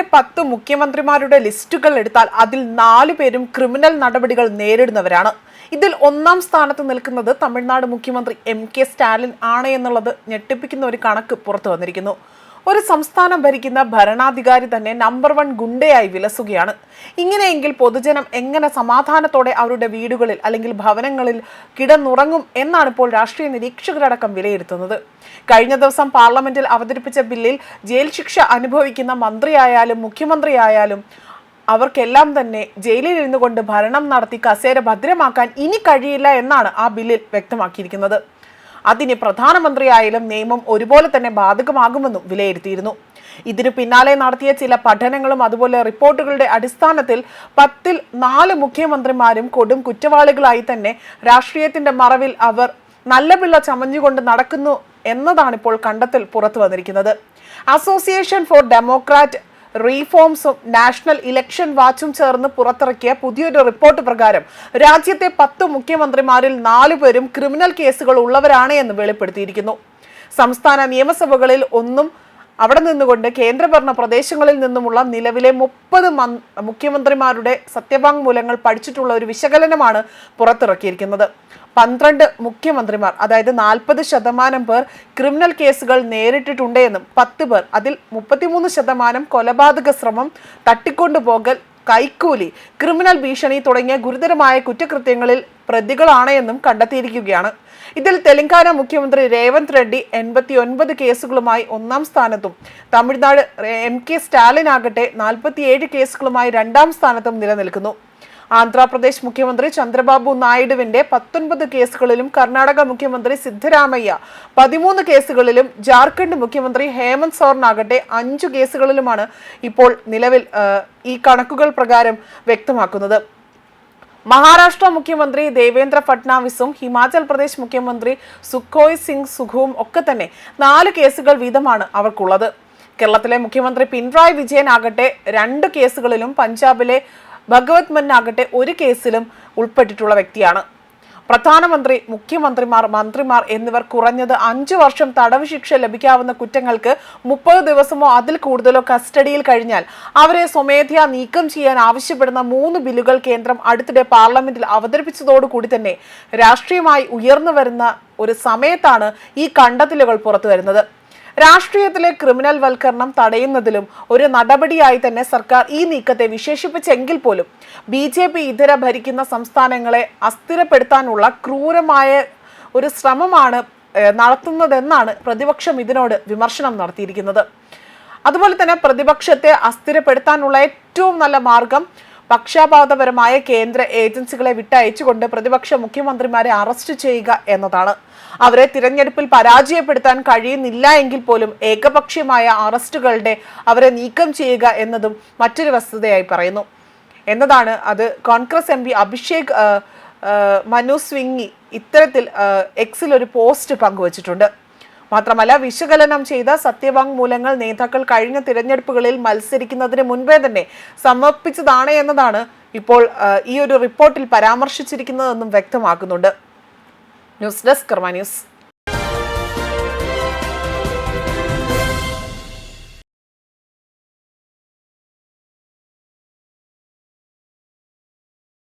കേരളത്തിലെ പത്ത് മുഖ്യമന്ത്രിമാരുടെ ലിസ്റ്റുകൾ എടുത്താൽ അതിൽ നാലു പേരും ക്രിമിനൽ നടപടികൾ നേരിടുന്നവരാണ്. ഇതിൽ ഒന്നാം സ്ഥാനത്ത് നിൽക്കുന്നത് തമിഴ്നാട് മുഖ്യമന്ത്രി എം കെ സ്റ്റാലിൻ ആണ് എന്നുള്ളത് ഞെട്ടിപ്പിക്കുന്ന ഒരു കണക്ക് പുറത്തു വന്നിരിക്കുന്നു. ഒരു സംസ്ഥാനം ഭരിക്കുന്ന ഭരണാധികാരി തന്നെ നമ്പർ വൺ ഗുണ്ടയായി വിലസുകയാണ്. ഇങ്ങനെയെങ്കിൽ പൊതുജനം എങ്ങനെ സമാധാനത്തോടെ അവരുടെ വീടുകളിൽ അല്ലെങ്കിൽ ഭവനങ്ങളിൽ കിടന്നുറങ്ങും എന്നാണ് ഇപ്പോൾ രാഷ്ട്രീയ നിരീക്ഷകരടക്കം വിലയിരുത്തുന്നത്. കഴിഞ്ഞ ദിവസം പാർലമെന്റിൽ അവതരിപ്പിച്ച ബില്ലിൽ ജയിൽ ശിക്ഷ അനുഭവിക്കുന്ന മന്ത്രിയായാലും മുഖ്യമന്ത്രിയായാലും അവർക്കെല്ലാം തന്നെ ജയിലിൽ ഇരുന്നുകൊണ്ട് ഭരണം നടത്തി കസേര ഭദ്രമാക്കാൻ ഇനി കഴിയില്ല എന്നാണ് ആ ബില്ലിൽ വ്യക്തമാക്കിയിരിക്കുന്നത്. അതിന് പ്രധാനമന്ത്രിയായാലും നിയമം ഒരുപോലെ തന്നെ ബാധകമാകുമെന്നും വിലയിരുത്തിയിരുന്നു. ഇതിനു പിന്നാലെ നടത്തിയ ചില പഠനങ്ങളും അതുപോലെ റിപ്പോർട്ടുകളുടെ അടിസ്ഥാനത്തിൽ പത്തിൽ നാല് മുഖ്യമന്ത്രിമാരും കൊടും കുറ്റവാളികളായി തന്നെ രാഷ്ട്രീയത്തിന്റെ മറവിൽ അവർ നല്ല പിള്ള ചമഞ്ഞുകൊണ്ട് നടക്കുന്നു എന്നതാണ് ഇപ്പോൾ കണ്ടെത്തൽ പുറത്തു വന്നിരിക്കുന്നത്. അസോസിയേഷൻ ഫോർ ഡെമോക്രാറ്റ് റീഫോംസും നാഷണൽ ഇലക്ഷൻ വാച്ചും ചേർന്ന് പുറത്തിറക്കിയ പുതിയൊരു റിപ്പോർട്ട് പ്രകാരം രാജ്യത്തെ പത്ത് മുഖ്യമന്ത്രിമാരിൽ നാലുപേരും ക്രിമിനൽ കേസുകൾ ഉള്ളവരാണ് എന്ന് വെളിപ്പെടുത്തിയിരിക്കുന്നു. സംസ്ഥാന നിയമസഭകളിൽ ഒന്നും അവിടെ നിന്നുകൊണ്ട് കേന്ദ്രഭരണ പ്രദേശങ്ങളിൽ നിന്നുമുള്ള നിലവിലെ മുപ്പത് മുഖ്യമന്ത്രിമാരുടെ സത്യവാങ്മൂലങ്ങൾ പഠിച്ചിട്ടുള്ള ഒരു വിശകലനമാണ് പുറത്തിറക്കിയിരിക്കുന്നത്. പന്ത്രണ്ട് മുഖ്യമന്ത്രിമാർ അതായത് നാൽപ്പത് ശതമാനം പേർ ക്രിമിനൽ കേസുകൾ നേരിട്ടിട്ടുണ്ട് എന്നും പത്ത് പേർ അതിൽ മുപ്പത്തിമൂന്ന് ശതമാനം കൊലപാതക ശ്രമം തട്ടിക്കൊണ്ടുപോകൽ കൈക്കൂലി ക്രിമിനൽ ഭീഷണി തുടങ്ങിയ ഗുരുതരമായ കുറ്റകൃത്യങ്ങളിൽ പ്രതികളാണ് എന്നും കണ്ടെത്തിയിരിക്കുകയാണ്. ഇതിൽ തെലങ്കാന മുഖ്യമന്ത്രി രേവന്ത് റെഡ്ഡി എൺപത്തി ഒൻപത് കേസുകളുമായി ഒന്നാം സ്ഥാനത്തും തമിഴ്നാട് എം കെ സ്റ്റാലിൻ ആകട്ടെ നാൽപ്പത്തിയേഴ് കേസുകളുമായി രണ്ടാം സ്ഥാനത്തും നിലനിൽക്കുന്നു. ആന്ധ്രാപ്രദേശ് മുഖ്യമന്ത്രി ചന്ദ്രബാബു നായിഡുവിന്റെ പത്തൊൻപത് കേസുകളിലും കർണാടക മുഖ്യമന്ത്രി സിദ്ധരാമയ്യ പതിമൂന്ന് കേസുകളിലും ജാർഖണ്ഡ് മുഖ്യമന്ത്രി ഹേമന്ത് സോറനാകട്ടെ അഞ്ചു കേസുകളിലുമാണ് ഇപ്പോൾ നിലവിൽ ഈ കണക്കുകൾ പ്രകാരം വ്യക്തമാക്കുന്നത്. മഹാരാഷ്ട്ര മുഖ്യമന്ത്രി ദേവേന്ദ്ര ഫട്നാവിസും ഹിമാചൽ പ്രദേശ് മുഖ്യമന്ത്രി സുഖോയ് സിംഗ് സുഖുവും ഒക്കെ തന്നെ നാല് കേസുകൾ വീതമാണ് അവർക്കുള്ളത്. കേരളത്തിലെ മുഖ്യമന്ത്രി പിണറായി വിജയൻ ആകട്ടെ രണ്ട് കേസുകളിലും പഞ്ചാബിലെ ഭഗവത് മന്നാകട്ടെ ഒരു കേസിലും ഉൾപ്പെട്ടിട്ടുള്ള വ്യക്തിയാണ്. പ്രധാനമന്ത്രി മുഖ്യമന്ത്രിമാർ മന്ത്രിമാർ എന്നിവർ കുറഞ്ഞത് അഞ്ചു വർഷം തടവ് ശിക്ഷ ലഭിക്കാവുന്ന കുറ്റങ്ങൾക്ക് മുപ്പത് ദിവസമോ അതിൽ കൂടുതലോ കസ്റ്റഡിയിൽ കഴിഞ്ഞാൽ അവരെ സ്വമേധയാ നീക്കം ചെയ്യാൻ ആവശ്യപ്പെടുന്ന മൂന്ന് ബില്ലുകൾ കേന്ദ്രം അടുത്തിടെ പാർലമെന്റിൽ അവതരിപ്പിച്ചതോടുകൂടി തന്നെ രാഷ്ട്രീയമായി ഉയർന്നു വരുന്ന ഒരു സമയത്താണ് ഈ കണ്ടെത്തലുകൾ പുറത്തു വരുന്നത് രാഷ്ട്രീയത്തിലെ ക്രിമിനൽ വൽക്കരണം തടയുന്നതിലും ഒരു നടപടിയായി തന്നെ സർക്കാർ ഈ നീക്കത്തെ വിശേഷിപ്പിച്ചെങ്കിൽ പോലും ബി ജെ പി ഇതര ഭരിക്കുന്ന സംസ്ഥാനങ്ങളെ അസ്ഥിരപ്പെടുത്താനുള്ള ക്രൂരമായ ഒരു ശ്രമമാണ് നടത്തുന്നതെന്നാണ് പ്രതിപക്ഷം ഇതിനോട് വിമർശനം നടത്തിയിരിക്കുന്നത്. അതുപോലെ തന്നെ പ്രതിപക്ഷത്തെ അസ്ഥിരപ്പെടുത്താനുള്ള ഏറ്റവും നല്ല മാർഗം പക്ഷാപാതപരമായ കേന്ദ്ര ഏജൻസികളെ വിട്ടയച്ചുകൊണ്ട് പ്രതിപക്ഷ മുഖ്യമന്ത്രിമാരെ അറസ്റ്റ് ചെയ്യുക എന്നതാണ്. അവരെ തിരഞ്ഞെടുപ്പിൽ പരാജയപ്പെടുത്താൻ കഴിയുന്നില്ല എങ്കിൽ പോലും ഏകപക്ഷീയമായ അറസ്റ്റുകളുടെ അവരെ നീക്കം ചെയ്യുക എന്നതും മറ്റൊരു വസ്തുതയായി പറയുന്നു. എന്നതാണ് അത് കോൺഗ്രസ് എം പി അഭിഷേക് മനു സ്വിങ്ങി ഇത്തരത്തിൽ എക്സിൽ ഒരു പോസ്റ്റ് പങ്കുവച്ചിട്ടുണ്ട്. മാത്രമല്ല വിശകലനം ചെയ്ത സത്യവാങ്മൂലങ്ങൾ നേതാക്കൾ കഴിഞ്ഞ തിരഞ്ഞെടുപ്പുകളിൽ മത്സരിക്കുന്നതിന് മുൻപേ തന്നെ സമർപ്പിച്ചതാണ് എന്നതാണ് ഇപ്പോൾ ഈ ഒരു റിപ്പോർട്ടിൽ പരാമർശിച്ചിരിക്കുന്നതെന്നും വ്യക്തമാക്കുന്നുണ്ട്. News desk Karma news.